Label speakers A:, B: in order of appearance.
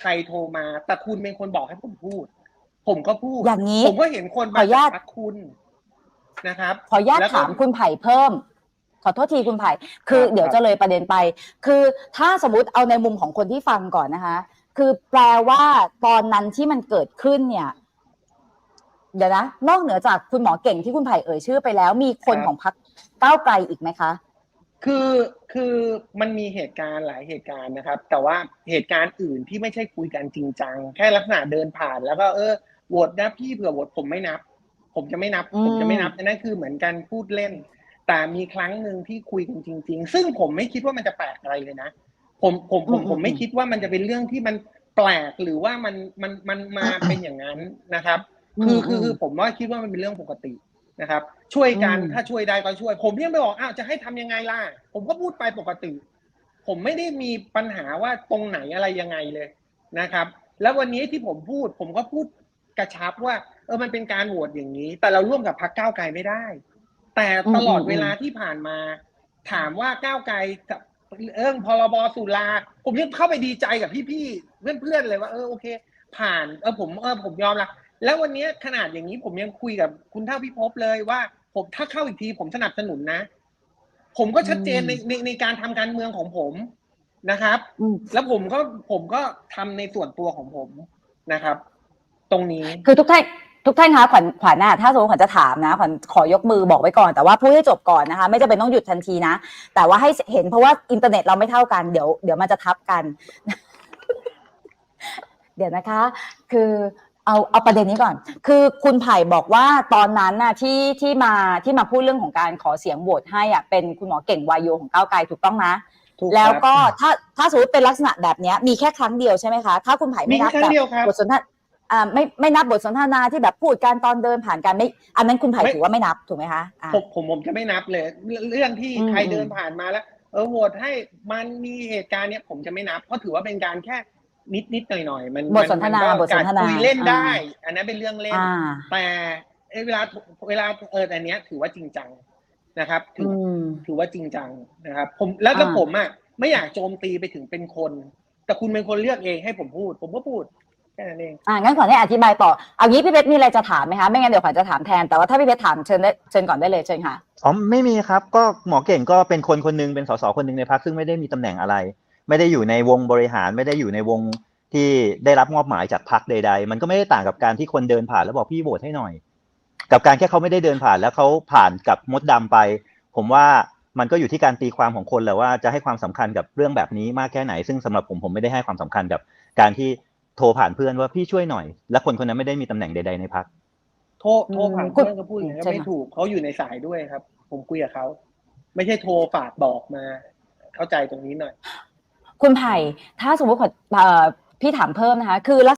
A: ใครโทรมา แต่คุณเป็นคนบอกให้ผมพูด ผมก็พูด
B: อย่างนี้
A: ผมก็เห็นคน
B: ขอ
A: มา
B: อนุญา
A: จา
B: ต
A: กพักคุณนะครับ
B: ขออนุญาต
A: แล้วก็
B: ถามคุณไผ่เพิ่ม ขอโทษทีคุณไผ่คือ
A: ครับ
B: เดี๋ยว
A: ครับ
B: จะเลยประเด็นไป คือถ้าสมมติเอาในมุมของคนที่ฟังก่อนนะคะ คือแปลว่าตอนนั้นที่มันเกิดขึ้นเนี่ย เดี๋ยวนะ นอกเหนือจากคุณหมอเก่งที่คุณไผ่เอ่ยชื่อไปแล้ว มีคนของพรรคก้าวไกลอีกไหมคะ
A: คือคือมันมีเหตุการณ์หลายเหตุการณ์นะครับ แต่ว่าเหตุการณ์อื่นที่ไม่ใช่คุยกันจริงจัง แค่ลักษณะเดินผ่าน แล้วก็เออโหวตนะพี่เผื่อโหวตผมไม่นับ ผมจะไม่นับ
B: อืม
A: ผมจะไม่นับอันนั้นคือเหมือนกันพูดเล่น แต่มีครั้งหนึ่งที่คุยกันจริง ๆ ซึ่งผมไม่คิดว่ามันจะแปลกอะไรเลยนะผมผมผมผมไม่คิดว่ามันจะเป็นเรื่องที่มันแปลกหรือว่ามันมันมันมาเป็นอย่างนั้นนะครับ คือคือคือผมว่าคิดว่ามันเป็นเรื่องปกติ นะครับ ช่วยกัน
B: อืม
A: ถ้าช่วยได้ก็ช่วย ผมยังไม่บอกอ้าวจะให้ทำยังไงล่ะ ผมก็พูดไปปกติ ผมไม่ได้มีปัญหาว่าตรงไหนอะไรยังไงเลยนะครับ แล้ววันนี้ที่ผมพูด ผมก็พูดกระชับว่า เออมันเป็นการโหวตอย่างนี้ แต่เราร่วมกับพรรคก้าวไกลไม่ได้ แต่ตลอด
B: อืมอืม
A: เวลาที่ผ่านมา ถามว่าก้าวไกลกับเรื่องพรบสุราผมยังเข้าไปดีใจกับพี่ๆเพื่อนๆเลยว่าเออโอเค ผ่านเออผมเออผมยอมละ แล้ววันนี้ขนาดอย่างนี้ผมยังคุยกับคุณเท่าพิภพเลยว่า ผมถ้าเข้าอีกทีผมสนับสนุนนะ ผมก็ชัดเจนในในในการทำการเมืองของผมนะครับ
B: อืม
A: แล้วผมก็ผมก็ทำในส่วนตัวของผมนะครับ ตรงนี้
B: คือทุกท่านทุกท่านคะขวัญขวัญน่ะถ้าสมมติขวัญจะถามนะขวัญขอยกมือบอกไว้ก่อนแต่ว่าพูดให้จบก่อนนะคะ ไม่จำเป็นต้องหยุดทันทีนะ แต่ว่าให้เห็นเพราะว่าอินเทอร์เน็ตเราไม่เท่ากันเดี๋ยวเดี๋ยวมันจะทับกัน เดี๋ยวนะคะ คือ เอาเอาประเด็นนี้ก่อน คือคุณไผ่บอกว่าตอนนั้นน่ะที่ที่มาที่มาพูดเรื่องของการขอเสียงโหวตให้อะเป็นคุณหมอเก่งวายโยของก้าวไกลถูกต้องนะ
A: ถูก
B: แล้ว
A: ครับ
B: ก็ถ้าถ้าสมมติเป็นลักษณะแบบเนี้ยมีแค่ครั้งเดียวใช่ไหมคะ ถ้าคุณไผ่
A: มี
B: ไม่นับ
A: ครั้
B: แบ
A: ง
B: บ
A: เดียวครับ
B: บทสนทนาอ่าไม่ไม่นับบทสนทนาที่แบบพูดการตอนเดินผ่านกันไม่ อันนั้นคุณไผ่
A: ไม่
B: ถือว่าไม่นับถูกไหมคะอ่า
A: ผมผมผมจะไม่นับเลย เรื่องที่
B: อืม
A: ใคร
B: อืม
A: เดินผ่านมาแล้ว เออโหวตให้มันมีเหตุการณ์เนี้ยผมจะไม่นับเพราะถือว่าเป็นการแค่ นิดนิดหน่อยหน่อยๆมัน
B: บทสนทนา
A: มัก็
B: บทสนทนา
A: การคุยเล่นได้
B: อ่
A: อันนั้นเป็นเรื่องเล่น
B: อ่า
A: แต่เอ้ยเวลาเวลาเอออันเนี้ย ถือว่าจริงจังนะครับถือ
B: อืม
A: ถือว่าจริงจังนะครับ ผมแล้วแล้ว
B: อ่า
A: ผมอะไม่อยากโจมตีไปถึงเป็นคน แต่คุณเป็นคนเลือกเองให้ผมพูด ผมก็พูดแค่นั้นเอง
B: อ่างั้นขอให้อธิบายต่อเอางี้พี่เพชรมีอะไรจะถามไหมคะไม่งั้นเดี๋ยวขวัญจะถามแทนแต่ว่าถ้าพี่เพชรถามเชิญได้เชิญก่อนได้เลยเชิญค่ะ
C: อ๋อไม่มีครับ ก็หมอเก่งก็เป็นคนคนหนึงเป็นสสคนหนึงในพักซึ่งไม่ได้มีตำแหน่งอะไร ไม่ได้อยู่ในวงบริหารไม่ได้อยู่ในวงที่ได้รับมอบหมายจากพักใด ๆ มันก็ไม่ได้ต่างกับการที่คนเดินผ่านแล้วบอกพี่โหวตให้หน่อย กับการแค่เขาไม่ได้เดินผ่านแล้วเขาผ่านกับมดดำไป ผมว่ามันก็อยู่ที่การตีความของคนแหละว่าจะให้ความสำคัญกับเรื่องแบบนี้มากแค่ไหน ซึ่งสำหรับผมผมไม่ได้ให้ความสำคัญกับการที่โทรผ่านเพื่อนว่าพี่ช่วยหน่อย และคนคนนั้นไม่ได้มีตำแหน่งใด ๆในพัก
A: โทรโทรผ่าน
B: คุณ
A: เพื่อนก็พูดอย่างนี้น
B: ใช่
A: ไม่
B: ค่ะ
A: ถูกเขาอยู่ในสายด้วยครับ ผมคุยกับเขาไม่ใช่โทรฝากบอกมา เข้าใจตรงนี้หน่อย
B: คุณไผ่ถ้าสมมติขอพี่ถามเพิ่มนะคะ คือลัก